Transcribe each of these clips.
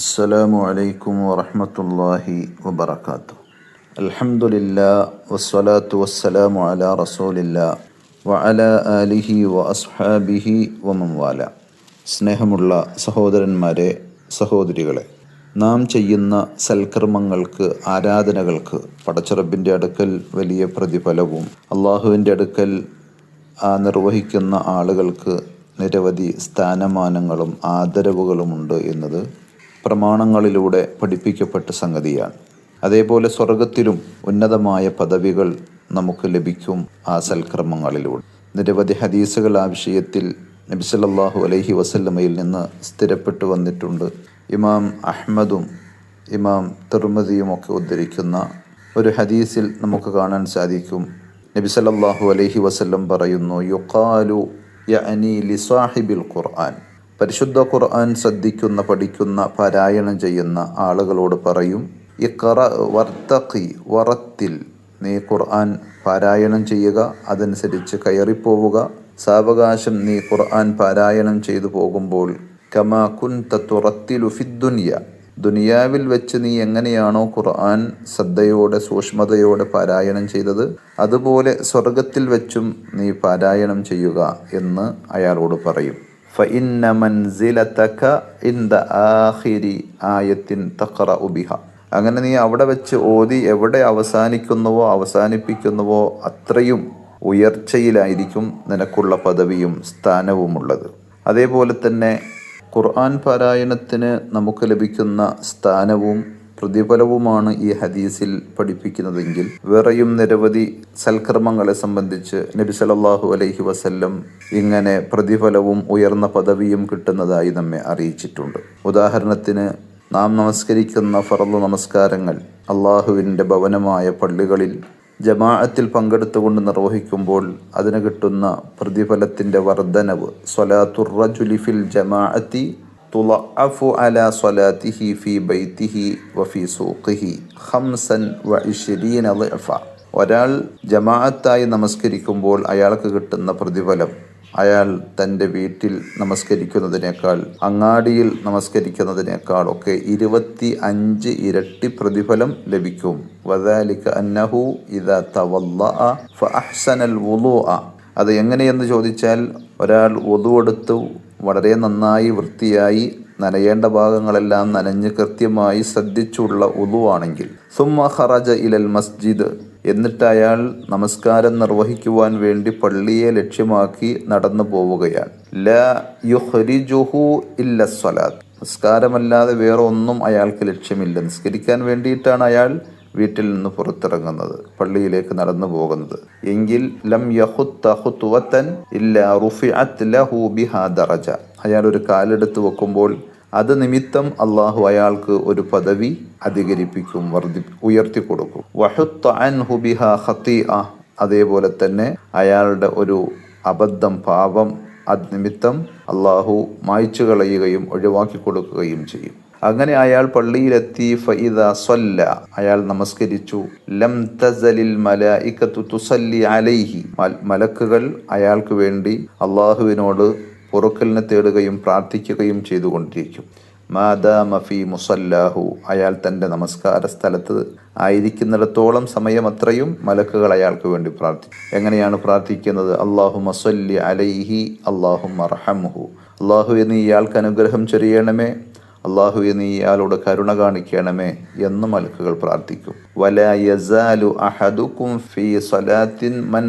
السلام عليكم ورحمة الله وبركاته الحمد لله والصلاة والسلام على رسول الله وعلى آله وأصحابه ومن والاه സ്നേഹമുള്ള സഹോദരന്മാരെ സഹോദരികളെ നാം ചെയ്യുന്ന സൽക്കർമ്മങ്ങൾക്ക് ആരാധനകൾക്ക് പടച്ചറബിൻ്റെ അടുക്കൽ വലിയ പ്രതിഫലവും അള്ളാഹുവിൻ്റെ അടുക്കൽ ആ നിർവഹിക്കുന്ന ആളുകൾക്ക് നിരവധി സ്ഥാനമാനങ്ങളും ആദരവുകളുമുണ്ട് എന്നത് പ്രമാണങ്ങളിലൂടെ പഠിപ്പിക്കപ്പെട്ട സംഗതിയാണ്. അതേപോലെ സ്വർഗത്തിലും ഉന്നതമായ പദവികൾ നമുക്ക് ലഭിക്കും ആ സൽക്രമങ്ങളിലൂടെ നിരവധി ഹദീസുകൾ ആ വിഷയത്തിൽ നബി സല്ലല്ലാഹു അലൈഹി വസല്ലമയിൽ നിന്ന് സ്ഥിരപ്പെട്ടു വന്നിട്ടുണ്ട്. ഇമാം അഹ്മദും ഇമാം തിർമതിയും ഒക്കെ ഉദ്ധരിക്കുന്ന ഒരു ഹദീസിൽ നമുക്ക് കാണാൻ സാധിക്കും. നബി സല്ലല്ലാഹു അലൈഹി വസല്ലം പറയുന്നു യുഖാലു യഅനി ലിസാഹിബിൽ ഖുർആൻ. പരിശുദ്ധ ഖുർആൻ ശ്രദ്ധിക്കുന്ന പഠിക്കുന്ന പാരായണം ചെയ്യുന്ന ആളുകളോട് പറയും ഇഖറ വർത്തഖി വറത്തിൽ നീ ഖുർആൻ പാരായണം ചെയ്യുക അതനുസരിച്ച് കയറിപ്പോവുക. സാവകാശം നീ ഖുർആൻ പാരായണം ചെയ്തു പോകുമ്പോൾ കമാ കുൻ തുറത്തിലു ഫിദ്ദുനിയ ദുനിയാവിൽ വെച്ച് നീ എങ്ങനെയാണോ ഖുർആൻ ശ്രദ്ധയോടെ സൂക്ഷ്മതയോടെ പാരായണം ചെയ്തത് അതുപോലെ സ്വർഗത്തിൽ വെച്ചും നീ പാരായണം ചെയ്യുക എന്ന് അയാളോട് പറയും. ഫഇന്ന മൻസിലത്തക ഇന്ദ ആഹിരി ആയത്തിൻ തക്കറ ഉബിഹ അങ്ങനെ നീ അവിടെ വെച്ച് ഓതി എവിടെ അവസാനിക്കുന്നുവോ അവസാനിപ്പിക്കുന്നുവോ അത്രയും ഉയർച്ചയിലായിരിക്കും നിനക്കുള്ള പദവിയും സ്ഥാനവുമുള്ളത് അതേപോലെ തന്നെ ഖുർആൻ പാരായണത്തിന് നമുക്ക് ലഭിക്കുന്ന സ്ഥാനവും പ്രതിഫലവുമാണ് ഈ ഹദീസിൽ പഠിപ്പിക്കുന്നതെങ്കിൽ വേറെയും നിരവധി സൽക്കർമ്മങ്ങളെ സംബന്ധിച്ച് നബി സല്ലല്ലാഹു അലൈഹി വസല്ലം ഇങ്ങനെ പ്രതിഫലവും ഉയർന്ന പദവിയും കിട്ടുന്നതായി നമ്മെ അറിയിച്ചിട്ടുണ്ട്. ഉദാഹരണത്തിന് നാം നമസ്കരിക്കുന്ന ഫറദ് നമസ്കാരങ്ങൾ അള്ളാഹുവിന്റെ ഭവനമായ പള്ളികളിൽ ജമാഅത്തിൽ പങ്കെടുത്തുകൊണ്ട് നിർവഹിക്കുമ്പോൾ അതിന് കിട്ടുന്ന പ്രതിഫലത്തിന്റെ വർധനവ് സ്വലാത്തുർ റജുലി ഫിൽ ജമാഅത്തി സ്വലാത്തിഹി ബൈത്തിഹി ഒരാൾ ജമാഅത്തായി നമസ്കരിക്കുമ്പോൾ അയാൾക്ക് കിട്ടുന്ന പ്രതിഫലം. അയാൾ തന്റെ വീട്ടിൽ നമസ്കരിക്കുന്നതിനേക്കാൾ അങ്ങാടിയിൽ നമസ്കരിക്കുന്നതിനേക്കാൾ ഒക്കെ ഇരുപത്തി അഞ്ച് ഇരട്ടി പ്രതിഫലം ലഭിക്കും. വദാലിക അന്നഹു ഇദാ തവല്ലഅ ഫഅഹ്സനൽ വുളൂഅ. അത് എങ്ങനെയെന്ന് ചോദിച്ചാൽ ഒരാൾ ഒതുവെടുത്തു വളരെ നന്നായി വൃത്തിയായി നനയേണ്ട ഭാഗങ്ങളെല്ലാം നനഞ്ഞ് കൃത്യമായി ശ്രദ്ധിച്ചുള്ള ഉതുവാണെങ്കിൽ. സുമ്മ ഹറജ ഇലൽ മസ്ജിദ്. എന്നിട്ട് അയാൾ നമസ്കാരം നിർവഹിക്കുവാൻ വേണ്ടി പള്ളിയെ ലക്ഷ്യമാക്കി നടന്നു പോവുകയാണ്. ല യുഹ്രിജുഹു ഇല്ല സ്വലാത്ത്. നിസ്കാരമല്ലാതെ വേറെ ഒന്നും അയാൾക്ക് ലക്ഷ്യമില്ല. നിസ്കരിക്കാൻ വേണ്ടിയിട്ടാണ് അയാൾ വീട്ടിൽ നിന്ന് പുറത്തിറങ്ങുന്നത് പള്ളിയിലേക്ക് നടന്നു പോകുന്നത്. എങ്കിൽ ലം യഹുത്തൻ ഇല്ല റുഫിഅത്ത് ലഹു ബിഹാ ദറജ. അയാൾ ഒരു കാലെടുത്ത് വെക്കുമ്പോൾ അത് നിമിത്തം അള്ളാഹു അയാൾക്ക് ഒരു പദവി അധികരിപ്പിക്കും വർദ്ധി ഉയർത്തി കൊടുക്കും വഹുത്ത അൻഹു ബിഹാ ഖത്തീഅ അതേപോലെ തന്നെ അയാളുടെ ഒരു അബദ്ധം പാപം അത് നിമിത്തം അള്ളാഹു മായ്ച്ചു കളയുകയും ഒഴിവാക്കി കൊടുക്കുകയും ചെയ്യും. അങ്ങനെ അയാൾ പള്ളിയിലെത്തി ഫൈദ സ്വല്ല. അയാൾ നമസ്കരിച്ചു. ലം തസലിൽ മലായിക്കത്തു തുസല്ലി അലൈഹി. മലക്കുകൾ അയാൾക്ക് വേണ്ടി അള്ളാഹുവിനോട് പുറക്കലിനെ തേടുകയും പ്രാർത്ഥിക്കുകയും ചെയ്തുകൊണ്ടിരിക്കും. മാദാ മഫി മുസല്ലാഹു. അയാൾ തന്റെ നമസ്കാര സ്ഥലത്ത് ആയിരിക്കുന്നിടത്തോളം സമയം അത്രയും മലക്കുകൾ അയാൾക്ക് വേണ്ടി പ്രാർത്ഥിക്കും എങ്ങനെയാണ് പ്രാർത്ഥിക്കുന്നത്? അള്ളാഹു മസല്ലി അലൈഹി അള്ളാഹു മർഹമുഹു അള്ളാഹു എന്ന് ഇയാൾക്ക് അനുഗ്രഹം ചൊരിയണമേ അള്ളാഹു നീ ഇയാളോട് കരുണ കാണിക്കണമേ എന്ന് മലക്കുകൾ പ്രാർത്ഥിക്കും. വല യസാലു അഹദുക്കും ഫി സലാത്തിൻ മൻ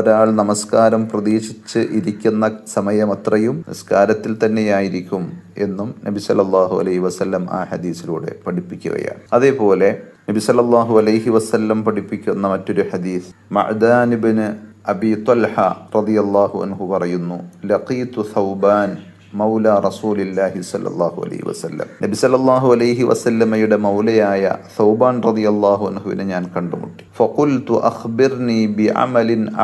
ഒരാൾ നമസ്കാരം പ്രതീക്ഷിച്ച് ഇരിക്കുന്ന സമയം അത്രയും നിസ്കാരത്തിൽ തന്നെയായിരിക്കും എന്നും നബി സല്ലല്ലാഹു അലൈഹി വസ്ല്ലം ആ ഹദീസിലൂടെ പഠിപ്പിക്കുകയാണ്. അതേപോലെ നബി സല്ലല്ലാഹു അലൈഹി വസ്ല്ലം പഠിപ്പിക്കുന്ന മറ്റൊരു ഹദീസ് മഅദാനിബിന് അബി ത്വൽഹ റളിയല്ലാഹു അൻഹു പറയുന്നു ലഖീതു സൗബാൻ മൗല റസൂലില്ലാഹി സല്ലാഹു അലൈഹി വസല്ലം. നബി സല്ലാഹു അലൈഹി വസല്ലമയുടെ മൗലയായ സൗബാൻ റളിയല്ലാഹു അൻഹുവിനെ ഞാൻ കണ്ടുമുട്ടി. ഫഖുൽതു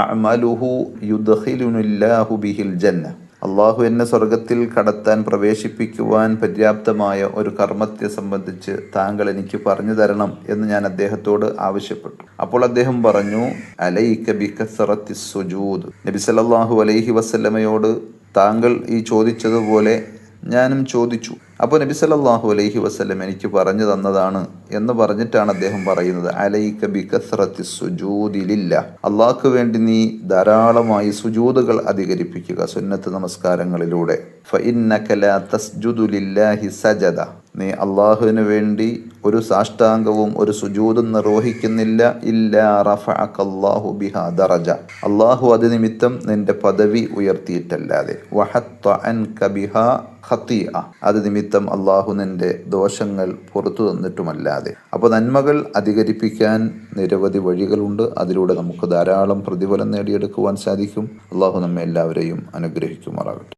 അഅമലുഹു യുദ്ഖിലുനില്ലാഹു ബിഹിൽ ജന്ന. അള്ളാഹു എന്നെ സ്വർഗത്തിൽ കടത്താൻ പ്രവേശിപ്പിക്കുവാൻ പര്യാപ്തമായ ഒരു കർമ്മത്തെ സംബന്ധിച്ച് താങ്കൾ എനിക്ക് പറഞ്ഞു തരണം എന്ന് ഞാൻ അദ്ദേഹത്തോട് ആവശ്യപ്പെട്ടു. അപ്പോൾ അദ്ദേഹം പറഞ്ഞു അലൈക ബികസറത്തി സുജൂദ്. നബി സല്ലാഹു അലൈഹി വസല്ലമയോട് താങ്കൾ ഈ ചോദിച്ചതുപോലെ ഞാനും ചോദിച്ചു. അപ്പോൾ നബി സല്ലാഹു അലൈഹി വസ്ലം എനിക്ക് പറഞ്ഞു തന്നതാണ് എന്ന് പറഞ്ഞിട്ടാണ് അദ്ദേഹം പറയുന്നത്. അലൈക ബി സുജൂതിലില്ല അള്ളാഹ്ക്ക് വേണ്ടി നീ ധാരാളമായി സുജൂതുകൾ അധികരിപ്പിക്കുക സുന്നത്ത് നമസ്കാരങ്ങളിലൂടെ. സജദ. നീ അള്ളാഹുവിന് വേണ്ടി ഒരു സാഷ്ടാംഗവും ഒരു സുജൂതും നിർവഹിക്കുന്നില്ല. ഇല്ലാ ദറജ. അള്ളാഹു അത് നിമിത്തം നിന്റെ പദവി ഉയർത്തിയിട്ടല്ലാതെ. അത് നിമിത്തം അള്ളാഹു നിന്റെ ദോഷങ്ങൾ പുറത്തു തന്നിട്ടുമല്ലാതെ. അപ്പോൾ നന്മകൾ അധികരിപ്പിക്കാൻ നിരവധി വഴികളുണ്ട്. അതിലൂടെ നമുക്ക് ധാരാളം പ്രതിഫലം നേടിയെടുക്കുവാൻ സാധിക്കും. അള്ളാഹു നമ്മെ എല്ലാവരെയും അനുഗ്രഹിക്കുമാറാകട്ടെ.